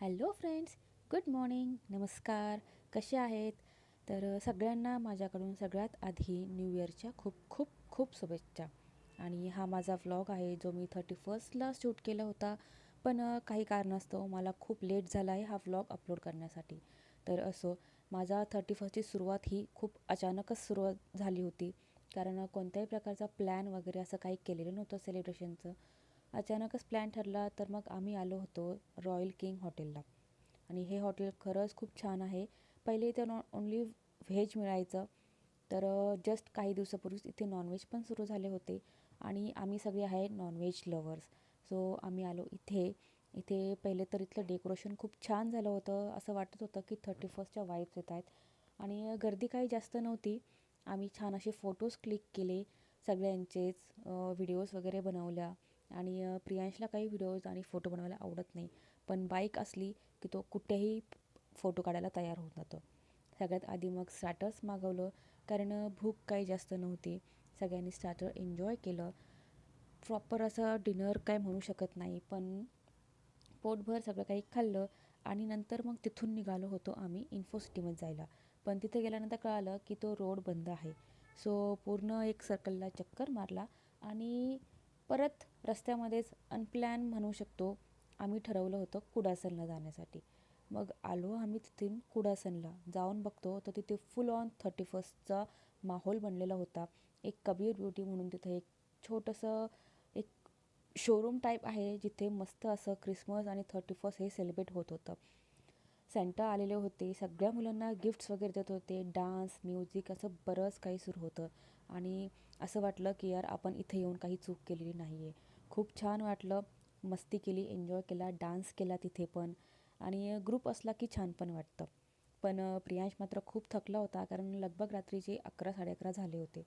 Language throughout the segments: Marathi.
हॅलो फ्रेंड्स गुड मॉर्निंग नमस्कार कसे आहेत? तर सगळ्यांना माझ्याकडून सगळ्यात आधी न्यू इयरच्या खूप खूप खूप शुभेच्छा. आणि हा माझा व्लॉग आहे जो मी थर्टी फर्स्टला शूट केला होता. पण काही कारणास्तव मला खूप लेट झाला आहे हा व्लॉग अपलोड करण्यासाठी. तर असो माझा थर्टी फर्स्टची सुरुवात ही खूप अचानकच सुरुवात झाली होती. कारण कोणत्याही प्रकारचा प्लॅन वगैरे असं काही केलेलं नव्हतं सेलिब्रेशनचं. अचानकच प्लॅन ठरला तर मग आम्ही आलो होतो रॉयल किंग हॉटेलला आणि हे हॉटेल खरंच खूप छान आहे. पहिले इथे नॉ ओन्ली व्हेज मिळायचं. तर जस्ट काही दिवसापूर्वीच इथे नॉनव्हेज पण सुरू झाले होते. आणि आम्ही सगळे आहे नॉनव्हेज लवर्स सो आम्ही आलो इथे. इथे पहिले तर इथलं डेकोरेशन खूप छान झालं होतं. असं वाटत होतं की थर्टी फर्स्टच्या वाईब्स येत आहेत. आणि गर्दी काही जास्त नव्हती. आम्ही छान असे फोटोज क्लिक केले. सगळ्यांचेच व्हिडिओज वगैरे बनवल्या. आणि प्रियांशला काही व्हिडिओज आणि फोटो बनवायला आवडत नाही. पण बाईक असली की तो कुठेही फोटो काढायला तयार होऊन जातो. सगळ्यात आधी मग स्टार्टर्स मागवलं कारण भूक काही जास्त नव्हती. सगळ्यांनी स्टार्टर एन्जॉय केलं. प्रॉपर असं डिनर काय म्हणू शकत नाही. पण पोटभर सगळं काही खाल्लं आणि नंतर मग तिथून निघालो होतो आम्ही इन्फोसिटीमध्ये जायला. पण तिथे गेल्यानंतर कळालं की तो रोड बंद आहे. सो पूर्ण एक सर्कलला चक्कर मारला आणि परत रस्त्यामध्येच अनप्लॅन म्हणू शकतो. आम्ही ठरवलं होतं कुडासनला जाण्यासाठी. मग आलो आम्ही तिथून कुडासनला. जाऊन बघतो तर तिथे फुल ऑन थर्टी फर्स्टचा माहोल बनलेला होता. एक कबीर ब्युटी म्हणून तिथं एक छोटंसं एक शोरूम टाईप आहे जिथे मस्त असं क्रिसमस आणि थर्टी फर्स्ट हे सेलिब्रेट होत होतं. सेंटा आलेले होते. सगळ्या मुलांना गिफ्ट्स वगैरे देत होते. डान्स म्युझिक असं बरंच काही सुरू होतं. आणि असं वाटलं की यार आपण इथे येऊन काही चूक केलेली नाही आहे खूप छान वाटलं. मस्ती केली एन्जॉय केला डान्स केला तिथे पण. आणि ग्रुप असला की छान पण वाटतं. पण प्रियांश मात्र खूप थकला होता कारण लगभग रात्रीचे अकरा साडे अकरा झाले होते.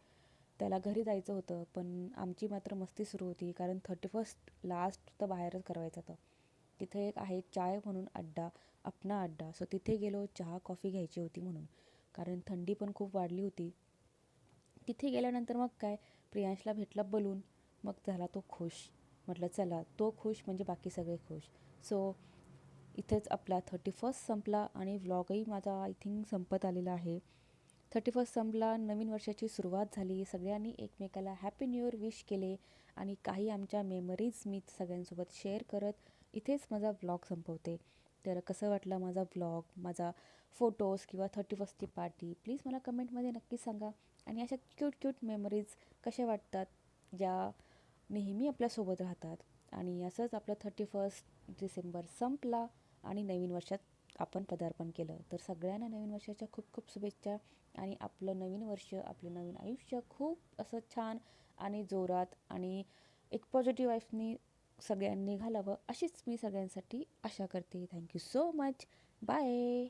त्याला घरी जायचं होतं पण आमची मात्र मस्ती सुरू होती कारण थर्टी फर्स्ट लास्ट तर बाहेरच करायचं होतं. तिथे एक आहे चाय म्हणून अड्डा अपना अड्डा. सो तिथे गेलो चहा कॉफी घ्यायची होती म्हणून. कारण थंडी पण खूप वाढली होती. तिथे गेल्यानंतर मग काय? प्रियांशला भेटला बलून. मग झाला तो खुश. म्हटलं चला तो खुश म्हणजे बाकी सगळे खुश. सो इथेच आपला थर्टी फर्स्ट संपला आणि व्लॉगही माझा आय थिंक संपत आलेला आहे. थर्टी फर्स्ट संपला नवीन वर्षाची सुरुवात झाली. सगळ्यांनी एकमेकाला हॅपी न्यू इयर विश केले. आणि काही आमच्या मेमरीज मी सगळ्यांसोबत शेअर करत इथेच माझा ब्लॉग संपवते. तर कसं वाटलं माझा ब्लॉग माझा फोटोज किंवा थर्टी फर्स्टची पार्टी प्लीज मला कमेंटमध्ये नक्की सांगा. आणि अशा क्यूट क्यूट मेमरीज कशा वाटतात ज्या नेहमी आपल्यासोबत राहतात. आणि असंच आपलं थर्टी फर्स्ट डिसेंबर संपला आणि नवीन वर्षात आपण पदार्पण केलं. तर सगळ्यांना नवीन वर्षाच्या खूप खूप शुभेच्छा. आणि आपलं नवीन वर्ष आपलं नवीन आयुष्य खूप असं छान आणि जोरात आणि एक पॉझिटिव्ह वाईफनी सगळ्यांनी घालावं अशीच मी सगळ्यांसाठी आशा करते. Thank you so much bye